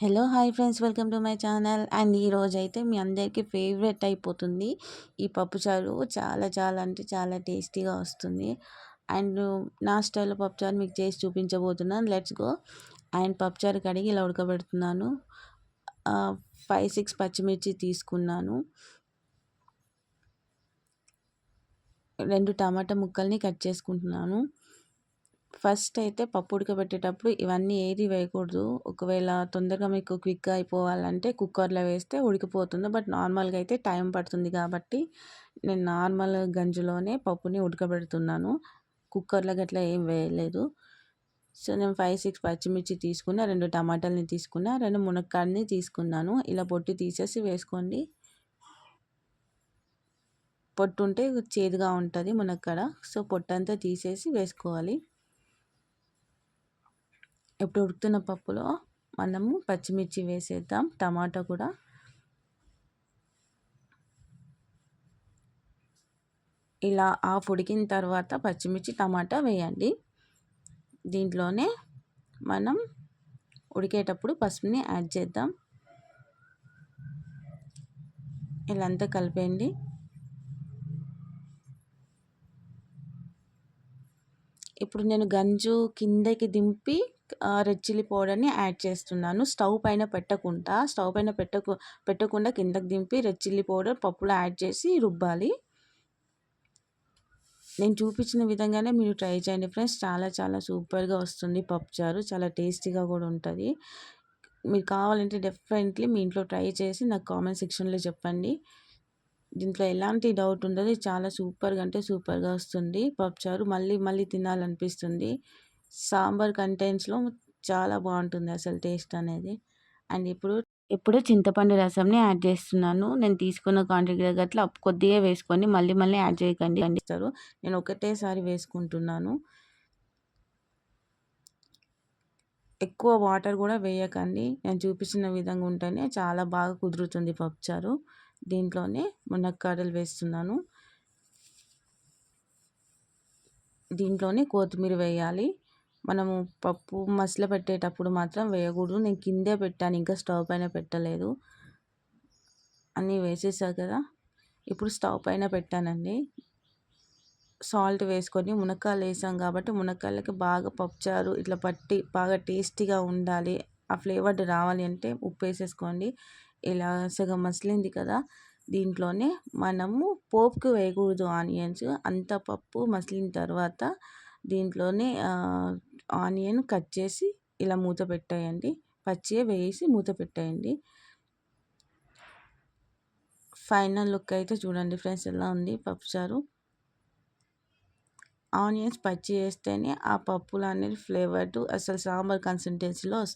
Hello hi friends. Welcome to my channel. And ఈరోజు అయితే మీ అందరికీ ఫేవరెట్ అయిపోతుంది ఈ పప్పుచారు చాలా చాలా అంటే చాలా టేస్టీగా వస్తుంది. అండ్ నా స్టైల్లో పప్పుచారు మీకు చేసి చూపించబోతున్నాను. Let's go. అండ్ పప్పుచారు కడిగి ఇలా ఉడకబెడుతున్నాను. ఫైవ్ సిక్స్ పచ్చిమిర్చి తీసుకున్నాను. రెండు టమాటా ముక్కల్ని కట్ చేసుకుంటున్నాను. ఫస్ట్ అయితే పప్పు ఉడకబెట్టేటప్పుడు ఇవన్నీ ఏది వేయకూడదు. ఒకవేళ తొందరగా మీకు క్విక్గా అయిపోవాలంటే కుక్కర్లో వేస్తే ఉడికిపోతుంది. బట్ నార్మల్గా అయితే టైం పడుతుంది కాబట్టి నేను నార్మల్ గంజులోనే పప్పుని ఉడకబెడుతున్నాను. కుక్కర్లో గట్లా ఏం వేయలేదు. సో నేను ఫైవ్ సిక్స్ పచ్చిమిర్చి తీసుకున్న రెండు టమాటాలని తీసుకున్న రెండు మునక్కాడని తీసుకున్నాను. ఇలా పొట్టు తీసేసి వేసుకోండి. పొట్టు ఉంటే చేదుగా ఉంటుంది మునక్కడ. సో పొట్టంతా తీసేసి వేసుకోవాలి. ఇప్పుడు ఉడుకుతున్న పప్పులో మనము పచ్చిమిర్చి వేసేద్దాం టమాటా కూడా. ఇలా ఆఫ్ ఉడికిన తర్వాత పచ్చిమిర్చి టమాటా వేయండి. దీంట్లోనే మనం ఉడికేటప్పుడు పసుపుని యాడ్ చేద్దాం. ఇలా అంతా కలిపేయండి. ఇప్పుడు నేను గంజు కిందకి దింపి రెడ్ చిల్లీ పౌడర్ని యాడ్ చేస్తున్నాను. స్టవ్ పైన పెట్టకుండా స్టవ్ పైన పెట్టకు పెట్టకుండా కిందకు దింపి రెడ్ చిల్లీ పౌడర్ పప్పులో యాడ్ చేసి రుబ్బాలి. నేను చూపించిన విధంగానే మీరు ట్రై చేయండి ఫ్రెండ్స్. చాలా చాలా సూపర్గా వస్తుంది పప్పుచారు చాలా టేస్టీగా కూడా ఉంటుంది. మీరు కావాలంటే డెఫినెట్లీ మీ ఇంట్లో ట్రై చేసి నాకు కామెంట్ సెక్షన్లో చెప్పండి. దీంట్లో ఎలాంటి డౌట్ ఉండదు. చాలా సూపర్గా అంటే సూపర్గా వస్తుంది పప్పుచారు మళ్ళీ మళ్ళీ తినాలనిపిస్తుంది. సాంబార్ కంటెంట్స్లో చాలా బాగుంటుంది అసలు టేస్ట్ అనేది. అండ్ ఇప్పుడు ఇప్పుడు చింతపండు రసంని యాడ్ చేస్తున్నాను. నేను తీసుకున్న క్వాంటిటీ తగ్గట్ల కొద్దిగా వేసుకొని మళ్ళీ మళ్ళీ యాడ్ చేయకండి అందిస్తారు నేను ఒకటేసారి వేసుకుంటున్నాను. ఎక్కువ వాటర్ కూడా వేయకండి. నేను చూపించిన విధంగా ఉంటేనే చాలా బాగా కుదురుతుంది పప్పుచారు. దీంట్లోనే మునక్కాడలు వేస్తున్నాను. దీంట్లోనే కొత్తిమీర వేయాలి. మనము పప్పు మసలు పెట్టేటప్పుడు మాత్రం వేయకూడదు. నేను కిందే పెట్టాను ఇంకా స్టవ్ పైన పెట్టలేదు. అన్నీ వేసేసా కదా. ఇప్పుడు స్టవ్ పైన పెట్టానండి. సాల్ట్ వేసుకొని మునక్కాయలు వేసాం కాబట్టి మునక్కాయలకి బాగా పప్పుచారు ఇట్లా పట్టి బాగా టేస్టీగా ఉండాలి. ఆ ఫ్లేవర్డ్ రావాలి అంటే ఉప్పు వేసేసుకోండి. ఇలా సగం మసిలింది కదా. దీంట్లోనే మనము పోపుకి వేయకూడదు ఆనియన్స్. అంత పప్పు మసిలిన తర్వాత దీంట్లోనే ఆనియన్ కట్ చేసి ఇలా మూత పెట్టేయండి. పచ్చివే వేసి మూత పెట్టేయండి. ఫైనల్ లుక్ అయితే చూడండి ఫ్రెండ్స్ ఎలా ఉంది పప్పుచారు ఆనియన్స్ పచ్చి వేస్తేనే ఆ పప్పులు అనేది ఫ్లేవర్డ్ అసలు సాంబార్ కన్సిస్టెన్సీలో వస్తుంది